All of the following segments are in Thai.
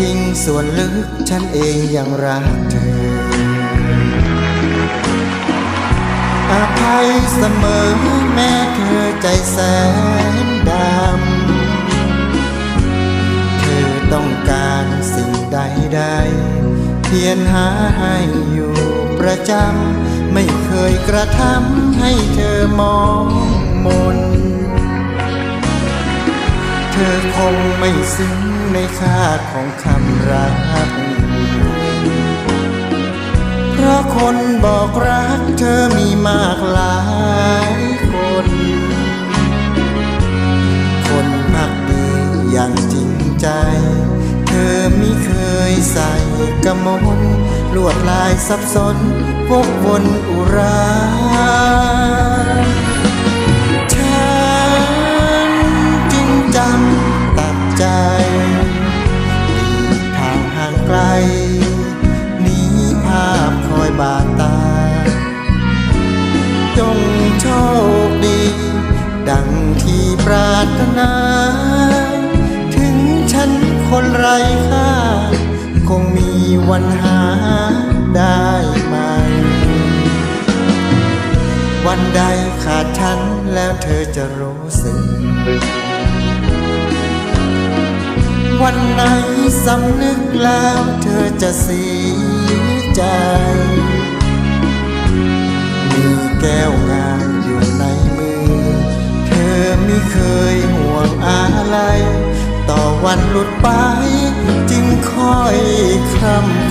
จริงส่วนลึกฉันเองยังรักเธอ อภัยเสมอแม้เธอใจแสนดำ เธอต้องการสิ่งใดใดเพียรหาให้อยู่ประจำ ไม่เคยกระทำให้เธอมองมน เธอคงไม่ซึ้ง ในค่าของคำรัก เพราะคนบอกรักเธอมีมากหลายคน คนพักดีอย่างจริงใจ เธอไม่เคยใส่กระมลลวดลายซับซ้อนพกวนอุรา ดังที่ปรารถนา ถึงฉันคนไร้ค่า คงมีวันหาได้ไหม วันใดขาดฉันแล้วเธอจะรู้สึก วันไหนสำนึกแล้วเธอจะเสียใจ มีแก้วงาม เคยห่วงอะไร ต่อวันหลุดไป จึงค่อยคร่ำ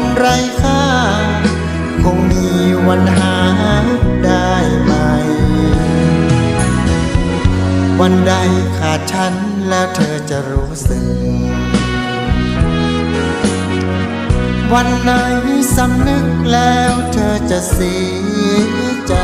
คนไร้ค่า คงมีวันหาได้ไหม วันใดขาดฉันแล้วเธอจะรู้สึก วันไหนสำนึกแล้วเธอจะเสียใจ